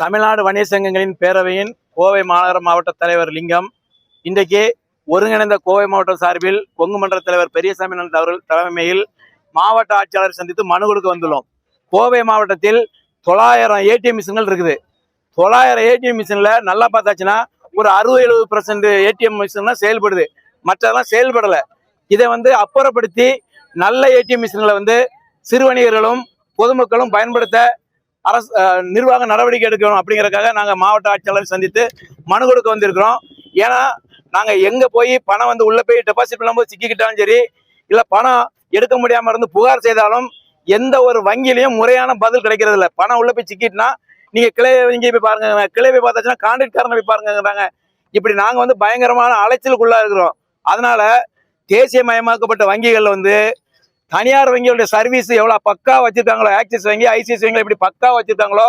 தமிழ்நாடு வணிக சங்கங்களின் பேரவையின் கோவை மாநகர மாவட்ட தலைவர் லிங்கம். இன்றைக்கு ஒருங்கிணைந்த கோவை மாவட்டம் சார்பில் கொங்கு மன்ற தலைவர் பெரியசாமி அவர்கள் தலைமையில் மாவட்ட ஆட்சியாளர் சந்தித்து மனு கொடுக்க வந்துள்ளோம். கோவை மாவட்டத்தில் தொள்ளாயிரம் ஏடிஎம் மிஷின்கள் இருக்குது. தொள்ளாயிரம் ஏடிஎம் மிஷினில் நல்லா பார்த்தாச்சுன்னா ஒரு அறுபது எழுபது பர்சன்ட் ஏடிஎம் மிஷின்லாம் செயல்படுது. மற்றதெல்லாம் செயல்படலை. இதை வந்து அப்புறப்படுத்தி நல்ல ஏடிஎம் மிஷின்களை வந்து சிறு வணிகர்களும் பொதுமக்களும் பயன்படுத்த அரசு நிர்வாக நடவடிக்கை எடுக்கணும் அப்படிங்கிறக்காக நாங்கள் மாவட்ட ஆட்சியாளரை சந்தித்து மனு கொடுக்க வந்திருக்கிறோம். ஏன்னா நாங்கள் எங்கே போய் பணம் வந்து உள்ளே போய் டெபாசிட் பண்ணும்போது சிக்கிக்கிட்டாலும் சரி இல்லை பணம் எடுக்க முடியாமல் இருந்து புகார் செய்தாலும் எந்த ஒரு வங்கியிலையும் முறையான பதில் கிடைக்கிறது இல்லை. பணம் உள்ளே போய் சிக்கிட்டுனா நீங்கள் கிளை வங்கி போய் பாருங்க கிளை போய் பார்த்தாச்சுன்னா கான்ட்ராக்ட்காரனை போய் பாருங்கிறாங்க இப்படி நாங்கள் வந்து பயங்கரமான அலைச்சலுக்குள்ளாக இருக்கிறோம். அதனால தேசியமயமாக்கப்பட்ட வங்கிகள் வந்து தனியார் வங்கியோட சர்வீஸ் எவ்வளோ பக்கா வச்சிருக்காங்களோ ஆக்சிஸ் வங்கி ஐசிஐசி வங்கி எப்படி பக்கா வச்சிருக்காங்களோ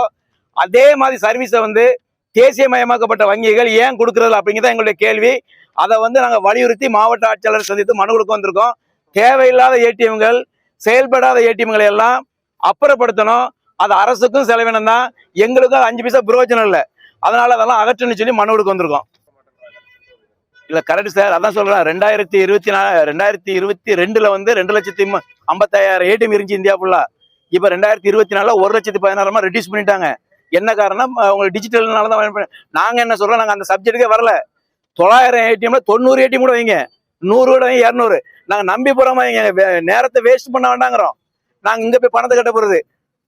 அதே மாதிரி சர்வீஸை வந்து தேசியமயமாக்கப்பட்ட வங்கிகள் ஏன் கொடுக்குறது அப்படிங்கிறத எங்களுடைய கேள்வி. அதை வந்து நாங்கள் வலியுறுத்தி மாவட்ட ஆட்சியாளர் சந்தித்து மனு கொடுக்க வந்திருக்கோம். தேவையில்லாத ஏடிஎம்கள் செயல்படாத ஏடிஎம்களை எல்லாம் அப்புறப்படுத்தணும். அது அரசுக்கும் செலவினம் தான் எங்களுக்கும் அது அஞ்சு பைசா பிரயோஜனம் இல்லை. அதனால அதெல்லாம் அகற்றணும்னு சொல்லி மனு கொடுக்க வந்திருக்கோம். இல்ல கரெக்ட் சார் அதான் சொல்றேன். ரெண்டாயிரத்தி இருபத்தி நாலு ரெண்டாயிரத்தி இருபத்தி ரெண்டுல வந்து ரெண்டு லட்சத்தி ஐம்பத்தாயிரம் ஏடிஎம் இருந்துச்சு இந்தியா ஃபுல்லா இப்ப ரெண்டாயிரத்தி இருபத்தி நாலுல ஒரு லட்சத்தி பதினாயிரமா ரெடியூஸ் பண்ணிட்டாங்க. என்ன காரணம்? அஹ் உங்களுக்கு டிஜிட்டல்னால தான் நாங்க என்ன சொல்றோம்? நாங்க அந்த சப்ஜெக்ட்டுக்கே வரல. தொள்ளாயிரம் ஏடிஎம்ல தொண்ணூறு ஏடிஎம் கூட வைங்க. நூறு கூட வைங்க இரநூறு. நாங்க நம்பி போறோமா வைங்க. வே- நேரத்தை வேஸ்ட் பண்ண வேண்டாங்கிறோம். நாங்க இங்க போய் பணத்தை கட்ட போறது.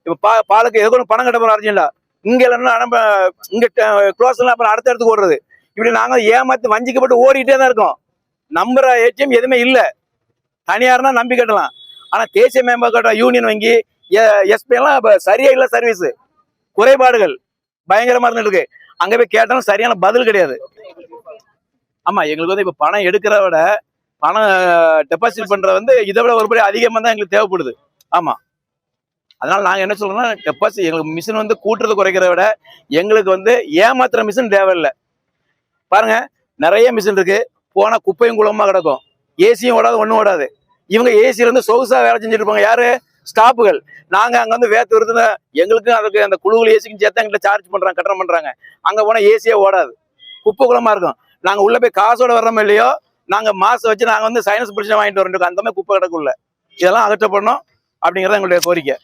இப்ப பா பாலுக்கு எதுக்கு பணம் கட்ட போறோம் அர்ஜென்டா இங்க இல்லைன்னா நம்ம இங்க க்ளோஸ் அப்புறம் அடுத்த இடத்துக்கு ஓடுறது. இப்படி நாங்கள் ஏமாத்து வஞ்சிக்கப்பட்டு ஓடிக்கிட்டே தான் இருக்கோம். நம்புற ஏடிஎம் எதுவுமே இல்லை. தனியார்னா நம்பி கட்டலாம். ஆனால் தேசிய மேம்பாட்டு யூனியன் வங்கி எஸ்பி எல்லாம் இப்ப சரியா இல்லை சர்வீஸ் குறைபாடுகள். பயங்கரமாக இருந்துட்டு இருக்கு. அங்கே போய் கேட்டாலும் சரியான பதில் கிடையாது. ஆமாம் எங்களுக்கு வந்து இப்போ பணம் எடுக்கிறத விட பணம் டெபாசிட் பண்ணுறது வந்து இதை விட ஒருபடி அதிகமாக தான் எங்களுக்கு தேவைப்படுது. ஆமாம் அதனால் நாங்கள் என்ன சொல்கிறோம்னா டெபாசிட் எங்களுக்கு மிஷின் வந்து கூட்டுறது குறைக்கிறத விட எங்களுக்கு வந்து ஏமாத்துற மிஷின் தேவையில்லை. பாருங்க நிறைய மிஷின் இருக்கு. போனா குப்பையும் குளமா கிடக்கும். ஏசியும் ஓடாது ஒன்றும் ஓடாது. இவங்க ஏசியில இருந்து சொகுசா வேலை செஞ்சுட்டு இருப்பாங்க. யாரு? ஸ்டாப்புகள் நாங்க அங்க வந்து வேத்து வருதுன்னு எங்களுக்கும் அதுக்கு அந்த குழுவில் ஏசிக்கும் சேர்த்து எங்கிட்ட சார்ஜ் பண்றாங்க கட்டணம் பண்றாங்க. அங்க போனா ஏசியே ஓடாது. குப்பை குளமா இருக்கும். நாங்க உள்ள போய் காசோட வர்றோமோ இல்லையோ நாங்க மாசம் வச்சு நாங்க வந்து சைனஸ் பிரச்சனை வாங்கிட்டு வரோம் அந்த மாதிரி குப்பை கிடக்குள்ள இதெல்லாம் அகற்றப்படணும் அப்படிங்கிறத எங்களுடைய கோரிக்கை.